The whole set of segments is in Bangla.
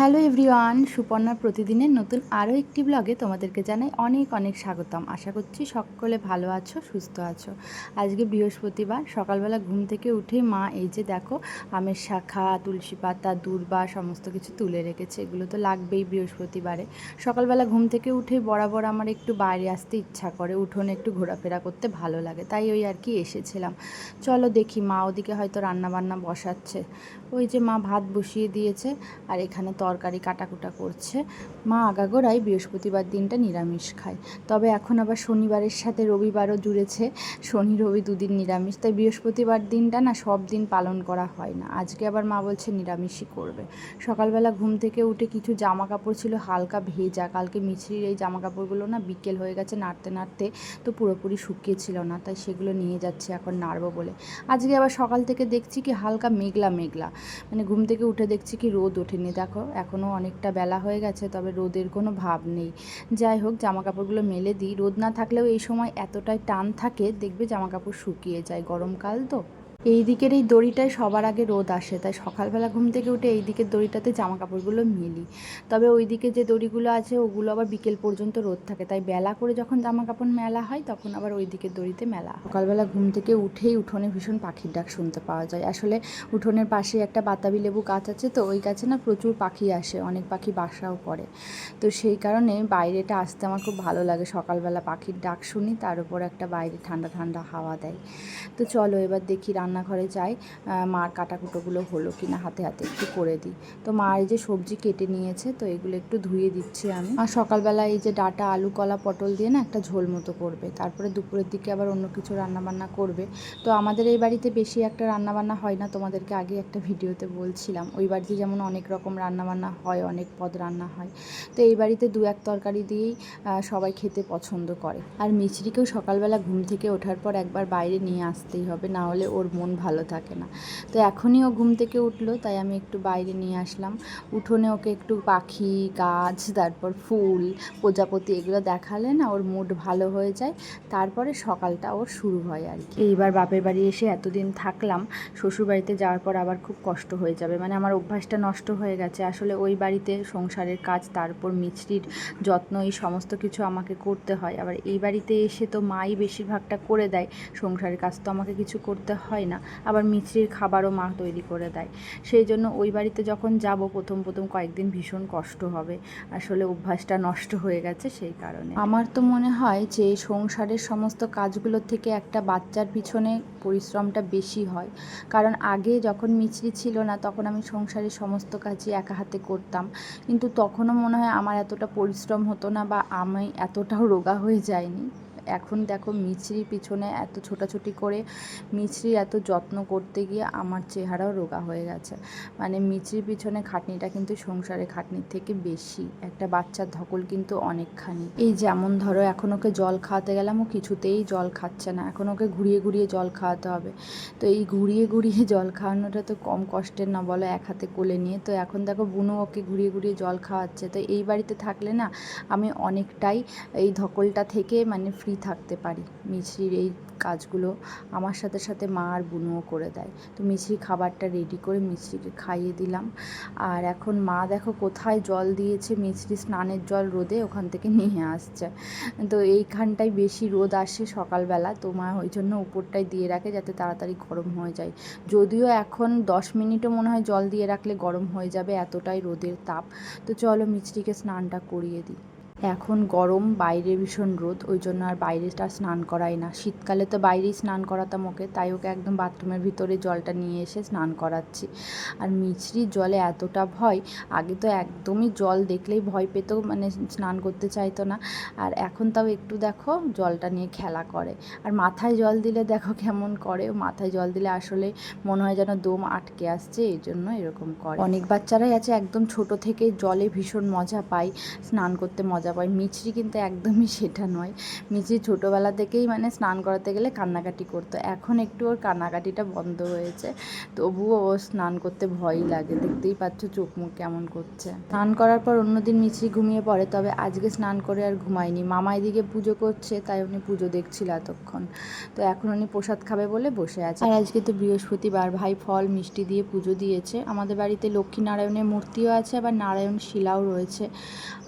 হ্যালো এভরিওয়ান, সুপর্ণার প্রতিদিনের নতুন আরও একটি ব্লগে তোমাদেরকে জানাই অনেক অনেক স্বাগতম। আশা করছি সকলে ভালো আছো, সুস্থ আছো। আজকে বৃহস্পতিবার, সকালবেলা ঘুম থেকে উঠেই মা এই যে দেখো, আমের শাখা, তুলসী পাতা, দূর্বা সমস্ত কিছু তুলে রেখেছে। এগুলো তো লাগবেই বৃহস্পতিবারে। সকালবেলা ঘুম থেকে উঠে বরাবর আমার একটু বাইরে আসতে ইচ্ছা করে, উঠোনে একটু ঘোরাফেরা করতে ভালো লাগে, তাই ওই আর কি এসেছিলাম। চলো দেখি, মা ওদিকে হয়তো রান্না বান্না বসাচ্ছে। ওই যে মা ভাত বসিয়ে দিয়েছে, আর এখানে তরকারি কাটাকুটা করছে। মা আগাগোড়াই বৃহস্পতিবার দিনটা নিরামিষ খায়। তবে এখন আবার শনিবারের সাথে রবিবারও জুড়েছে। শনি, রবি দুদিন নিরামিষ। তাই বৃহস্পতিবার দিনটা না সব দিন পালন করা হয় না। আজকে আবার মা বলছে নিরামিষই করবে। সকালবেলা ঘুম থেকে উঠে কিছু জামা কাপড় ছিল, হালকা ভেজা। কালকে মিছরির এই জামা কাপড়গুলো না বিকেল হয়ে গেছে নাড়তে নাড়তে তো পুরোপুরি শুকিয়ে ছিল না। তাই সেগুলো নিয়ে যাচ্ছে এখন নাড়বো বলে। আজকে আবার সকাল থেকে দেখছি কি হালকা মেঘলা মেঘলা। মানে ঘুম থেকে উঠে দেখছি কি রোদ ওঠেনি। দেখো এখনও অনেকটা বেলা হয়ে গেছে, তবে রোদের কোনো ভাব নেই। যাই হোক জামা কাপড়গুলো মেলে দিই। রোদ না থাকলেও এই সময় এতটাই টান থাকে, দেখবে জামা কাপড় শুকিয়ে যায়। গরমকাল তো। এই দিকের এই দড়িটায় সবার আগে রোদ আসে, তাই সকালবেলা ঘুম থেকে উঠে এই দিকের দড়িটাতে জামা কাপড়গুলো মেলি। তবে ওই দিকে যে দড়িগুলো আছে, ওগুলো আবার বিকেল পর্যন্ত রোদ থাকে, তাই বেলা করে যখন জামা কাপড় মেলা হয়, তখন আবার ওই দিকের দড়িতে মেলা সকালবেলা ঘুম থেকে উঠেই উঠোনে ভীষণ পাখির ডাক শুনতে পাওয়া যায়। আসলে উঠোনের পাশে একটা বাতাবি লেবু গাছ আছে, তো ওই গাছে না প্রচুর পাখি আসে, অনেক পাখি বাসাও করে। তো সেই কারণে বাইরেটা আসতে আমার খুব ভালো লাগে, সকালবেলা পাখির ডাক শুনি, তার উপর একটা বাইরে ঠান্ডা ঠান্ডা হাওয়া দেয়। তো চলো এবার দেখি রান্নাঘরে যাই মার কাটাকুটোগুলো হলো কি না হাতে হাতে একটু করে দিই। তো মা এই যে সবজি কেটে নিয়েছে, তো এগুলো একটু ধুয়ে দিচ্ছি আমি। আর সকালবেলা এই যে ডাটা, আলু, কলা, পটল দিয়ে না একটা ঝোল মতো করবে। তারপরে দুপুরের দিকে আবার অন্য কিছু রান্নাবান্না করবে। তো আমাদের এই বাড়িতে বেশি একটা রান্নাবান্না হয় না, তোমাদেরকে আগে একটা ভিডিওতে বলছিলাম। ওই বাড়িতে যেমন অনেক রকম রান্নাবান্না হয়, অনেক পদ রান্না হয়। তো এই বাড়িতে দু এক তরকারি দিয়েই সবাই খেতে পছন্দ করে। আর মিছরিকেও সকালবেলা ঘুম থেকে ওঠার পর একবার বাইরে নিয়ে আসতেই হবে, না হলে ওর মন ভালো থাকে না। তো এখনই ও ঘুম থেকে উঠল, তাই আমি একটু বাইরে নিয়ে আসলাম। উঠোনে ওকে একটু পাখি, গাছ, তারপর ফুল, প্রজাপতি এগুলো দেখালে না ওর মুড ভালো হয়ে যায়। তারপরে সকালটা ওর শুরু হয় আর কি। এইবার বাপের বাড়ি এসে এতদিন থাকলাম শ্বশুর বাড়িতে যাওয়ার পর আবার খুব কষ্ট হয়ে যাবে। মানে আমার অভ্যাসটা নষ্ট হয়ে গেছে। আসলে ওই বাড়িতে সংসারের কাজ তারপর মিছরির যত্ন, এই সমস্ত কিছু আমাকে করতে হয়। আবার এই বাড়িতে এসে তো মাই বেশিরভাগটা করে দেয়। সংসারের কাজ তো আমাকে কিছু করতে হয় না। আবার মিছরির খাবারও মা তৈরি করে দেয়। সেই জন্য ওই বাড়িতে যখন যাব, প্রথম প্রথম কয়েকদিন ভীষণ কষ্ট হবে। আসলে অভ্যাসটা নষ্ট হয়ে গেছে সেই কারণে। আমার তো মনে হয় যে সংসারের সমস্ত কাজগুলোর থেকে একটা বাচ্চার পিছনে পরিশ্রমটা বেশি হয়। কারণ আগে যখন মিছরি ছিল না, তখন আমি সংসারের সমস্ত কাজই একা হাতে করতাম। কিন্তু তখনও মনে হয় আমার এতটা পরিশ্রম হতো না বা আমি এতটাও রোগা হয়ে যায়নি এখন দেখো মিছরির পিছনে এত ছোটাছুটি করে মিছরি এত যত্ন করতে গিয়ে আমার চেহারাও রোগা হয়ে গেছে। মানে মিছরির পিছনে খাটনিটা কিন্তু সংসারে খাটনির থেকে বেশি। একটা বাচ্চার ধকল কিন্তু অনেকখানি। এই যেমন ধরো এখন ওকে জল খাওয়াতে গেলাম, ও কিছুতেই জল খাচ্ছে না। এখন ওকে ঘুরিয়ে ঘুরিয়ে জল খাওয়াতে হবে। তো এই ঘুরিয়ে ঘুরিয়ে জল খাওয়ানোটা তো কম কষ্টের না বলো, এক হাতে কোলে নিয়ে। তো এখন দেখো বুনু ওকে ঘুরিয়ে ঘুরিয়ে জল খাওয়াচ্ছে। তো এই বাড়িতে থাকলে না আমি অনেকটাই এই ধকলটা থেকে মানে ফ্রি থাকতে পারি। মিছরির এই কাজগুলো আমার সাথে সাথে মা আর বুনুও করে দেয়। তো মিছরি খাবারটা রেডি করে মিছরিকে খাইয়ে দিলাম। আর এখন মা দেখো কোথায় জল দিয়েছে, মিছরি স্নানের জল রোদে ওখান থেকে নিয়ে আসছে। তো এইখানটায় বেশি রোদ আসে সকালবেলা, তো মা ওই জন্য উপরটায় দিয়ে রাখে যাতে তাড়াতাড়ি গরম হয়ে যায়। যদিও এখন দশ মিনিটও মনে হয় জল দিয়ে রাখলে গরম হয়ে যাবে, এতটাই রোদের তাপ। তো চলো মিছরিকে স্নানটা করিয়ে দিই। এখন গরম, বাইরে ভীষণ রোদ, ওই জন্য আর বাইরেটা স্নান করাই না। শীতকালে তো বাইরেই স্নান করাতাম ওকে, তাই ওকে একদম বাথরুমের ভিতরে জলটা নিয়ে এসে স্নান করাচ্ছি। আর মিছরির জলে এতটা ভয়, আগে তো একদমই জল দেখলেই ভয় পেত মানে স্নান করতে চাইতো না। আর এখন তাও একটু দেখো, জলটা নিয়ে খেলা করে। আর মাথায় জল দিলে দেখো কেমন করে মাথায় জল দিলে আসলে মনে হয় যেন দম আটকে আসছে, এই জন্য এরকম করে। অনেক বাচ্চারাই আছে একদম ছোট থেকে জলে ভীষণ মজা পায়, স্নান করতে মজা মজা পায় মিছরি কিন্তু একদমই সেটা নয়। মিছরি ছোটোবেলা থেকেই মানে স্নান করাতে গেলে কান্নাকাটি করতো। এখন একটু ওর কান্নাকাটিটা বন্ধ হয়েছে। তবুও ও স্নান করতে ভয়ই লাগে। দেখতেই পাচ্ছ চোখ মুখ কেমন করছে। স্নান করার পর অন্যদিন মিছরি ঘুমিয়ে পড়ে। তবে আজকে স্নান করে আর ঘুমায়নি। মামা এদিকে পুজো করছে, তাই উনি পুজো দেখছিল এতক্ষণ। তো এখন উনি প্রসাদ খাবে বলে বসে আছে। আর আজকে তো বৃহস্পতিবার। ভাই ফল, মিষ্টি দিয়ে পুজো দিয়েছে। আমাদের বাড়িতে লক্ষ্মী নারায়ণের মূর্তিও আছে, আবার নারায়ণ শিলাও রয়েছে।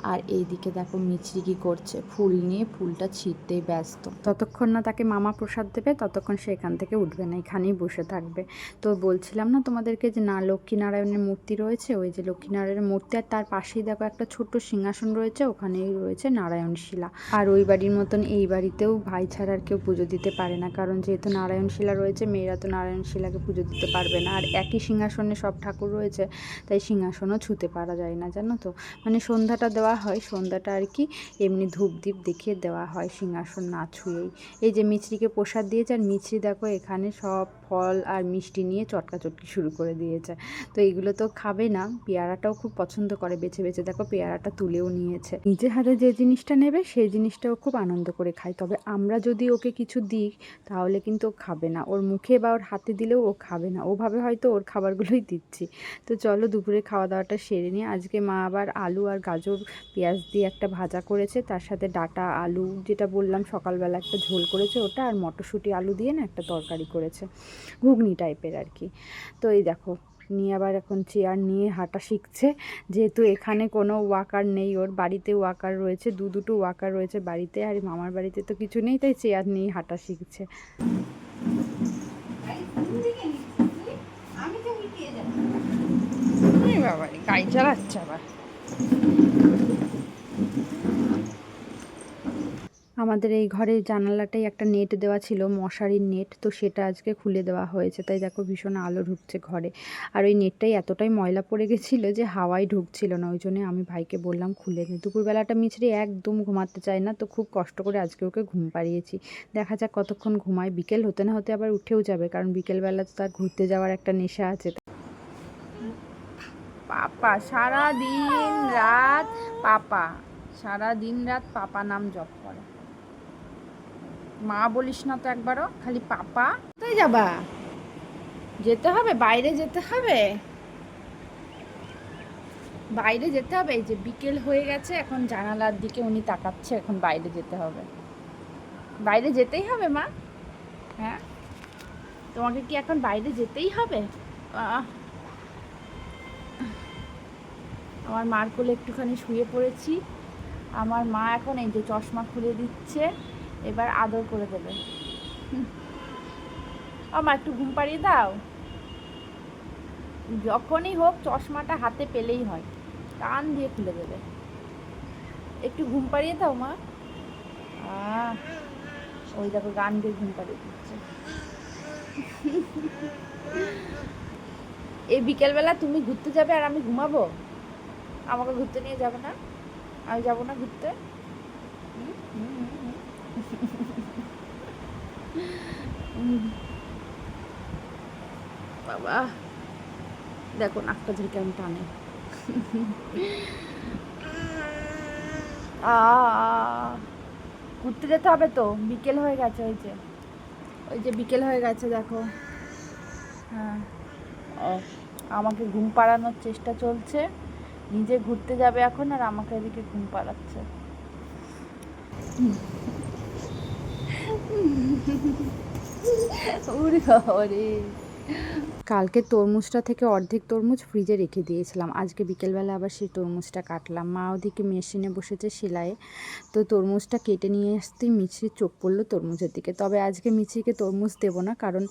আর এইদিকে দেখো মিছরি কি করছে। ফুল নিয়ে ফুলটা ছিঁড়তেই ব্যস্ত। ততক্ষণ না তাকে মামা প্রসাদ দেবে, ততক্ষণ সে এখান থেকে উঠবে না, এখানেই বসে থাকবে। তো বলছিলাম না তোমাদেরকে যে না, লক্ষ্মীনারায়ণের মূর্তি রয়েছে? ওই যে লক্ষ্মীনারায়ণের মূর্তি, আর তার পাশেই দেখো একটা ছোট্ট সিংহাসন রয়েছে, ওখানেই রয়েছে নারায়ণ শিলা আর ওই বাড়ির মতন এই বাড়িতেও ভাই ছাড়া আর কেউ পুজো দিতে পারে না, কারণ যেহেতু নারায়ণ শিলা রয়েছে, মেয়েরা তো নারায়ণ শিলাকে পুজো দিতে পারবে না। আর একই সিংহাসনে সব ঠাকুর রয়েছে, তাই সিংহাসনও ছুতে পারা যায় না, জানো তো? মানে সন্ধ্যাটা দেওয়া হয়, সন্ধ্যাটা আর কি এমনি ধূপ দ্বীপ দেখিয়ে দেওয়া হয় সিংহাসন না ছুঁয়েই। এই যে মিছরিকে প্রসাদ দিয়েছে, আর মিছরি দেখো এখানে সব ফল আর মিষ্টি নিয়ে চটকা চটকি শুরু করে দিয়েছে। তো এগুলো তো খাবে না, পেয়ারাটাও খুব পছন্দ করে বেছে বেছে। দেখো পেয়ারাটা তুলেও নিয়েছে। নিজের হাতে যে জিনিসটা নেবে, সেই জিনিসটাও খুব আনন্দ করে খায়। তবে আমরা যদি ওকে কিছু দিই, তাহলে কিন্তু ও খাবে না। ওর মুখে বা ওর হাতে দিলেও ও খাবে না। ওভাবে হয়তো ওর খাবারগুলোই দিচ্ছি। তো চলো দুপুরে খাওয়া দাওয়াটা সেরে নিয়ে আজকে মা আবার আলু আর গাজর, পেঁয়াজ দিয়ে একটা ভাজা করেছে, তার সাথে ডাটা, আলু, যেটা বললাম সকালবেলা একটা ঝোল করেছে ওটা, আর মটরশুঁটি, আলু দিয়ে না একটা তরকারি করেছে, ঘুগনি টাইপের আর কি। তো এই দেখো, নিয়ে আবার এখন চেয়ার নিয়ে হাঁটা শিখছে, যেহেতু এখানে কোনো ওয়াকার নেই, ওর বাড়িতে ওয়াকার রয়েছে, দু দুটো ওয়াকার রয়েছে বাড়িতে, আর মামার বাড়িতে তো কিছু নেই, তাই চেয়ার নিয়ে হাঁটা শিখছে। বাবা গাড়ি চালাচ্ছে আবার। আমাদের এই ঘরে জানালাটাই একটা নেট দেওয়া ছিল, মশারির নেট, তো সেটা আজকে খুলে দেওয়া হয়েছে। তাই দেখো ভীষণ আলো ঢুকছে ঘরে। আর ওই নেটটাই এতটাই ময়লা পড়ে গেছিল যে হাওয়াই ঢুকছিল না, ওই জন্য আমি ভাইকে বললাম খুলে দিই দুপুরবেলাটা মিছরি একদম ঘুমাতে চায় না, তো খুব কষ্ট করে আজকে ওকে ঘুম পাড়িয়েছি। দেখা যাক কতক্ষণ ঘুমায়। বিকেল হতে না হতে আবার উঠেও যাবে, কারণ বিকেলবেলা তো তার ঘুরতে যাওয়ার একটা নেশা আছে। পাপা সারা দিন রাত, পাপা সারা দিন রাত পাপা নাম জপ করে। মা বলিস না তো একবারও খালি পাপা। কোথায় যাবা? যেতে হবে বাইরে যেতে হবে? বাইরে যেতে হবে এই যে বিকেল হয়ে গেছে এখন জানালার দিকে উনি তাকাচ্ছে এখন বাইরে যেতে হবে। বাইরে যেতেই হবে মা। হ্যাঁ? তোমাকে কি এখন বাইরে যেতেই হবে? আমার মার কোলে একটুখানি শুয়ে পড়েছি। আমার মা এখন এই যে চশমা খুলে দিচ্ছে, এবার আদর করে দেবে। আমার একটু ঘুম পাড়িয়ে দাও। যখনই হোক, চশমাটা হাতে পেলেই হয়। কান দিয়ে খুলে দেবে। একটু ঘুম পাড়িয়ে দাও, মা। ওই দেখো, গান দিয়ে ঘুম পাড়িয়ে দিচ্ছে। এই বিকেলবেলা তুমি ঘুরতে যাবে আর আমি ঘুমাবো? আমাকে ঘুরতে নিয়ে যাবে না? আমি যাব না ঘুরতে? বাবা, দেখো নাকটা ধরে কেমন টানে। ঘুরতে যেতে হবে তো, বিকেল হয়ে গেছে ওই যে। ওই যে বিকেল হয়ে গেছে, দেখো। হ্যাঁ। আমাকে ঘুম পাড়ানোর চেষ্টা চলছে। নিজে ঘুরতে যাবে এখন আর আমাকে এদিকে ঘুম পাড়াচ্ছে। ওরে কালকে তরমুজটা থেকে অর্ধেক তরমুজ ফ্রিজে রেখে দিয়েছিলাম। আজকে বিকেলবেলা আবার সেই তরমুজটা কাটলাম। মা ওদিকে মেশিনে বসেছে সেলাইয়ে। তো তরমুজটা কেটে নিয়ে আসতেই মিছরির চোখ পড়ল তরমুজের দিকে। তবে আজকে মিছরিকে তরমুজ দেবো না, কারণ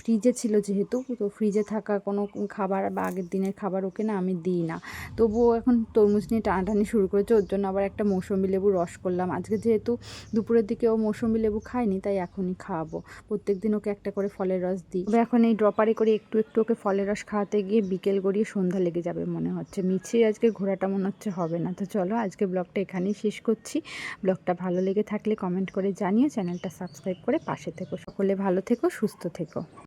ফ্রিজে ছিল যেহেতু, তো ফ্রিজে থাকা কোনো খাবার বা আগের দিনের খাবার ওকে না আমি দিই না। তবুও এখন তরমুজ নিয়ে টানাটানি শুরু করেছে। ওর জন্য আবার একটা মৌসুমি লেবু রস করলাম। আজকে যেহেতু দুপুরের দিকে ও মৌসুমি লেবু খায়নি, তাই এখনই খাওয়াবো প্রত্যেক দিন ওকে একটা করে ফলের রস দিই। এখন এই ড্রপারে করে, একটু একটু ওকে ফলের রস খাওয়াতে গিয়ে বিকেল গড়িয়ে সন্ধ্যা লেগে যাবে মনে হচ্ছে। মিছিয়ে আজকে ঘোরাটা মনে হচ্ছে হবে না। তো চলো আজকে ব্লগটা এখানেই শেষ করছি। ব্লগটা ভালো লেগে থাকলে কমেন্ট করে জানিও, চ্যানেলটা সাবস্ক্রাইব করে পাশে থেকো। সকলে ভালো থেকো, সুস্থ থেকো।